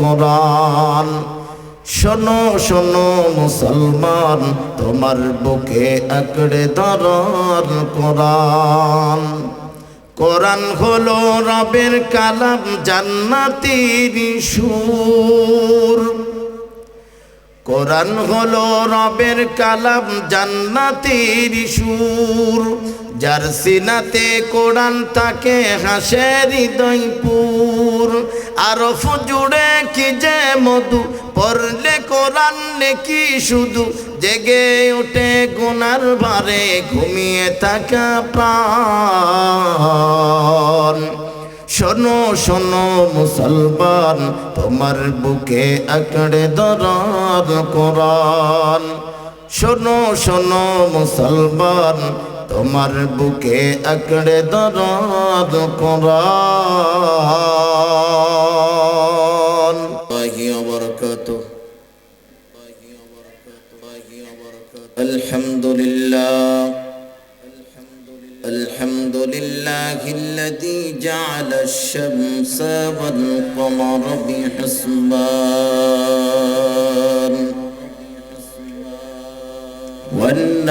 কোরআন। শোনো শোনো মুসলমান, তোমার বুকে আকড়ে ধরার কোরআন। কোরআন হলো রবের কালাম, জান্নাতির সুর। কোরআন হলো রবের কালাম, জান্নাতির সুর। যার সিনাতে কোরআন তাকে হাসে হৃদয়পুর আরফ জুড়ে কি যে মধু? পড়লে কোরআন কি শুধু? জেগে ওঠে গুনার ভারে ঘুমিয়ে থাকা প্রাণ। শোনো শোনো মুসলমান, তোমার বুকে আকড়ে দরার কোরআন। শোনো শোনো মুসলমান তোমার বুকে আকড়ে দরার কোরআন الحمد لله الحمد لله الذي جعل الشمس والقمر بحسبان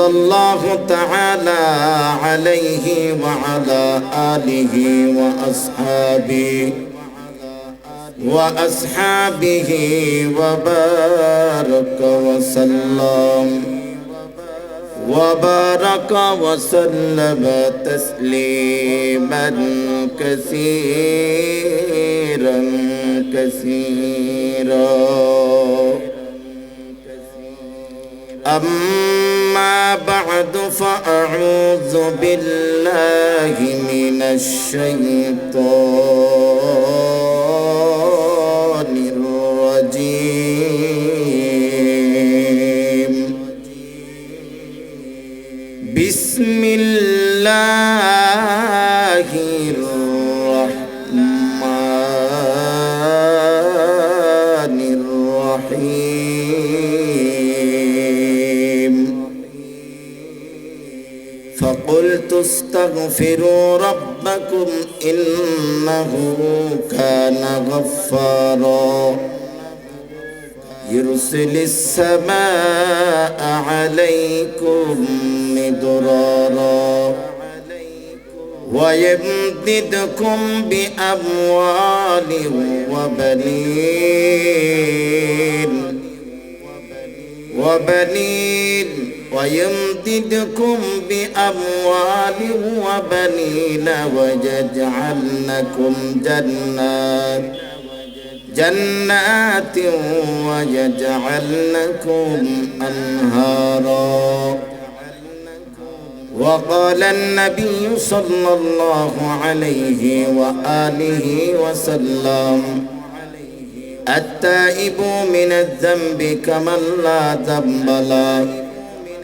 صلى الله تعالى عليه وعلى آله وأصحابه وأصحابه وبارك وسلم. وبارك وسلم تسليما كثيرا كثيرا. أما بعد فأعوذ بالله من الشيطان فقلت استغفروا ربكم إنه كان غفارا. يرسل السماء عليكم مدرارا. ويمددكم بأموال وبنين. وبنين ويمددكم بأموال وبنين ويجعل لكم جنات جنات ويجعل لكم أنهارا. وقال النبي صلى الله عليه وآله وسلم التائب من الذنب كمن لا ذنب له.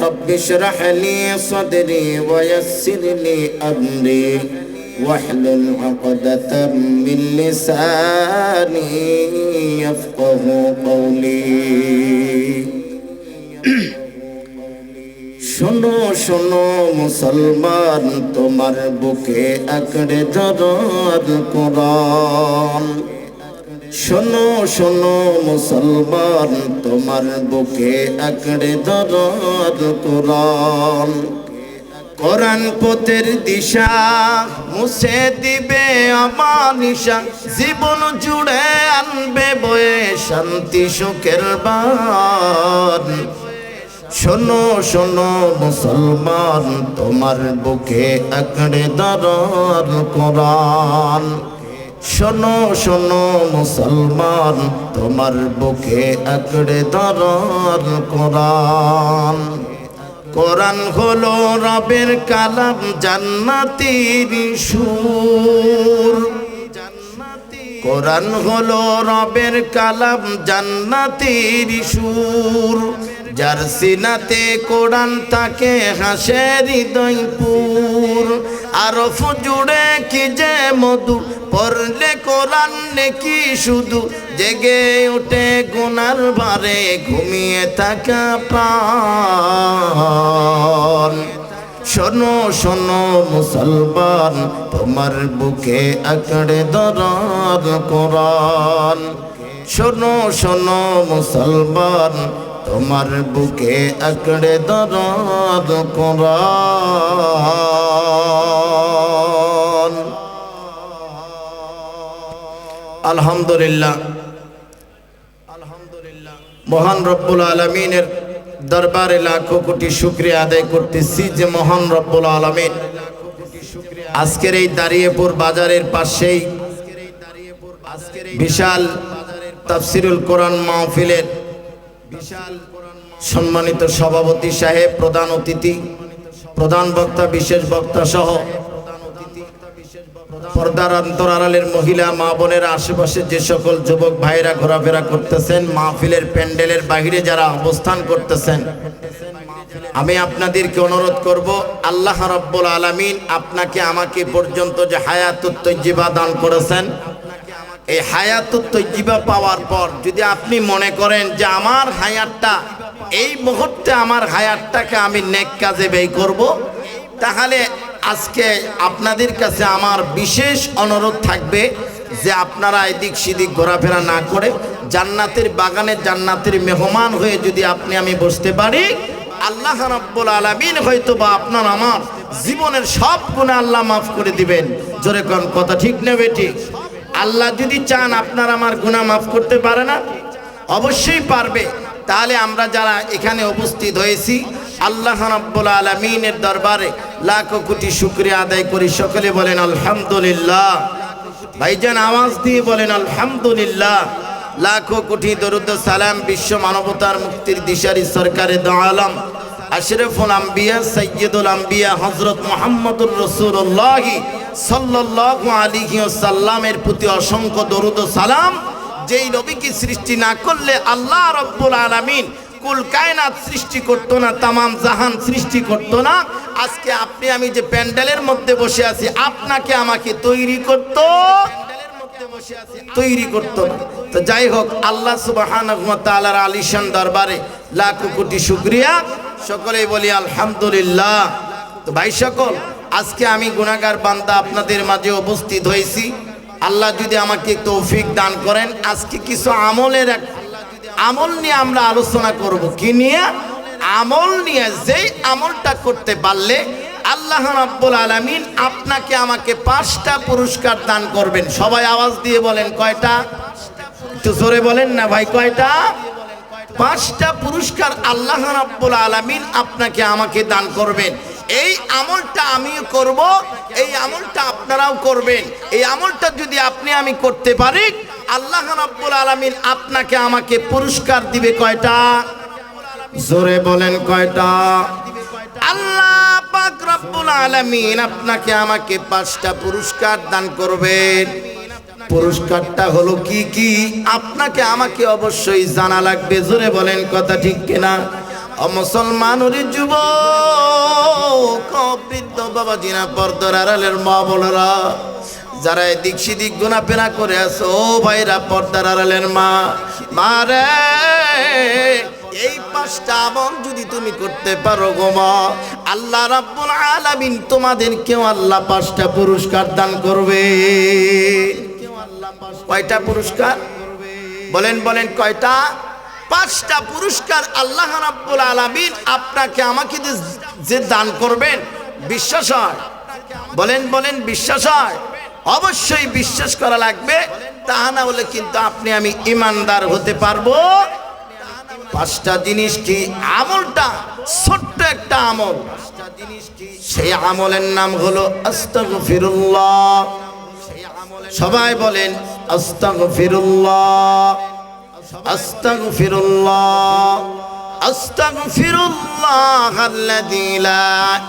رب اشرح لي صدري ويسر لي أمري واحلل عقدة من لساني يفقه قولي শোনো শোনো মুসলমান তোমার বুকে আঁকড়ে ধরার কোরআন শোনো শোনো, মুসলমান, তোমার বুকে আঁকড়ে ধরার কোরআন কোরআন পথের দিশা মুছে দিবে আমার জীবন জুড়ে আনবে বয়ে শান্তি, সুখের বান। শোনো শোনো, মুসলমান, তোমার বুকে আঁকড়ে ধরার কোরআন শোনো শোনো মুসলমান, তোমার বুকে আঁকড়ে ধরার কোরআন। কোরআন হলো রবের কালাম, জান্নাতির সুর। কোরআন হলো রবের কালাম, জান্নাতির সুর। যার সিনাতে কোরআন তাকে হাসে হৃদয়পুর আরফ জুড়ে কি যে মধু পড়লে কোরআন নেকি শুধু জেগে ওঠে গুনার বারে ঘুমিয়ে থাকা প্রাণ। শোনো শোনো মুসলমান, তোমার বুকে আঁকড়ে ধরার কোরআন। শোনো শোনো মুসলমান, তোমার বুকে আঁকড়ে ধরার কোরআন। আলহামদুলিল্লাহ। মহান রব্বুল আলমিনের দরবারে লাখো কোটি শুক্রিয়া আদায় করতেছি যে মহান রব্বুল আলমিন আজকের এই দাঁড়িয়েপুর বাজারের পাশেই বিশাল তাফসিরুল কোরআন মাহফিলের বিশাল সম্মানিত সভাপতি সাহেব, প্রধান অতিথি, প্রধান বক্তা, বিশেষ বক্তা সহ পর্দার অন্তর আড়ালের মহিলা, মা বোনের আশেপাশে যে সকল যুবক ভাইরা ঘোরাফেরা করতেছেন, মাহফিলের প্যান্ডেলের বাহিরে যারা অবস্থান করতেছেন, আমি আপনাদেরকে অনুরোধ করব, আল্লাহ রব্বুল আলমিন আপনাকে আমাকে পর্যন্ত যে হায়াতুত্তজিবা দান করেছেন, এই হায়াতুত্তজিবা পাওয়ার পর যদি আপনি মনে করেন যে আমার হায়াতটা, এই মুহূর্তে আমার হায়াতটাকে আমি নেক কাজে ব্যয় করব, তাহলে আজকে আপনাদের কাছে আমার বিশেষ অনুরোধ থাকবে যে আপনারা এদিক সেদিক ঘোরাফেরা না করে জান্নাতের বাগানে জান্নাতের মেহমান হয়ে যদি আপনি আমি বসতে পারি, আল্লাহ রাব্বুল আলামিন হয়তো বা আপনার আমার জীবনের সব গুণে আল্লাহ মাফ করে দিবেন। জোরে কোন কথা ঠিক নেবে ঠিক আল্লাহ যদি চান আপনার আমার গুণা মাফ করতে পারে না, অবশ্যই পারবে। তাহলে আমরা যারা এখানে উপস্থিত হয়েছি আল্লাহ রাব্বুল আলামিনের দরবারে লাখো কোটি শুকরিয়া আদায় করি। সকলে বলেন, আলহামদুলিল্লাহ। ভাইজান, আওয়াজ দিয়ে বলেন, আলহামদুলিল্লাহ। লাখো কোটি দরুদ সালাম বিশ্ব মানবতার মুক্তির দিশারি সরকারে দোয়ালাম। আশরফুল আম্বিয়া সৈয়দুল আম্বিয়া হজরত মোহাম্মদুর রসুল্লাহ সাল্লাল্লাহু আলাইহি ওয়াসাল্লামের প্রতি অসংখ্য দরুদ সালাম। যেই নবীকে সৃষ্টি না করলে আল্লাহ রব্বুল আলামিন কুল কায়নাত সৃষ্টি করতো না, তামাম জাহান সৃষ্টি করতো না। আজকে আপনি, আমি যে প্যান্ডেলের মধ্যে বসে আছি, আপনাকে আমাকে তৈরি করতো। তৈরি করতো তো যাই হোক, আল্লাহ সুবহানাহু ওয়া তাআলার আলিশান দরবারে লাখ কোটি শুকরিয়া। সকলেই বলি আলহামদুলিল্লাহ। তো ভাই সকল, আজকে আমি গুনাহগার বান্দা আপনাদের মাঝে উপস্থিত হয়েছি। আল্লাহ যদি আমাকে তৌফিক দান করেন, আজকে কিছু আমলের এক আমল নিয়ে আমরা আলোচনা করব। কি নিয়ে? আমল নিয়ে যেই আমলটা করতে পারলে আল্লাহ রাব্বুল আলামিন আপনাকে আমাকে পাঁচটা পুরস্কার দান করবেন। সবাই আওয়াজ দিয়ে বলেন, কয়টা? একটু জোরে বলেন না ভাই, কয়টা? পাঁচটা পুরস্কার আল্লাহ রাব্বুল আলামিন আপনাকে আমাকে দান করবেন। এই আমলটা আমিও করব, এই আমলটা আপনারাও করবেন। এই আমলটা যদি আপনি আমি করতে পারি, আল্লাহ রাব্বুল আলামিন আপনাকে আমাকে পুরস্কার দিবে কয়টা? জোরে বলেন কয়টা? আল্লাহ পাক রব্বুল আলামিন আপনাকে আমাকে পাঁচটা পুরস্কার দান করবেন। পুরস্কারটা হলো কি কি? আপনাকে আমাকে অবশ্যই জানা লাগবে। জোরে বলেন কথা ঠিক কিনা? ও মুসলমানুর যুব বৃদ্ধ বাবা জিনা পর্দার আড়ালের মা বোনেরা, যারা এদিক সেদিক গোনাপেনা করে আছো, ও ভাইরা পর্দার আড়ালের মা। মারে এই পাঁচটা আমল যদি তুমি করতে পারো গো মা, আল্লাহ রাব্বুল আলামিন তোমাদেরকেও আল্লাহ পাঁচটা পুরস্কার দান করবে। কয়টা পুরস্কার? বলেন বলেন, কয়টা? পাঁচটা পুরস্কার আল্লাহ রাব্বুল আলামিন আপনাকে আমাকে যে দান করবেন বিশ্বাস হয়। বলেন বলেন, বিশ্বাস হয়। অবশ্যই বিশ্বাস করা লাগবে। তা না হলে কিন্তু আপনি আমি ইমানদার হতে পারব। পাঁচটা জিনিস কি আমলটা? ছোট্ট একটা আমল। সেই আমলের নাম হলো আস্তাগফিরুল্লাহ। সবাই বলেন, আস্তাগফিরুল্লাহ। আস্তাগফিরুল্লাহ। আস্তাগফিরুল্লাহ আল্লাযী লা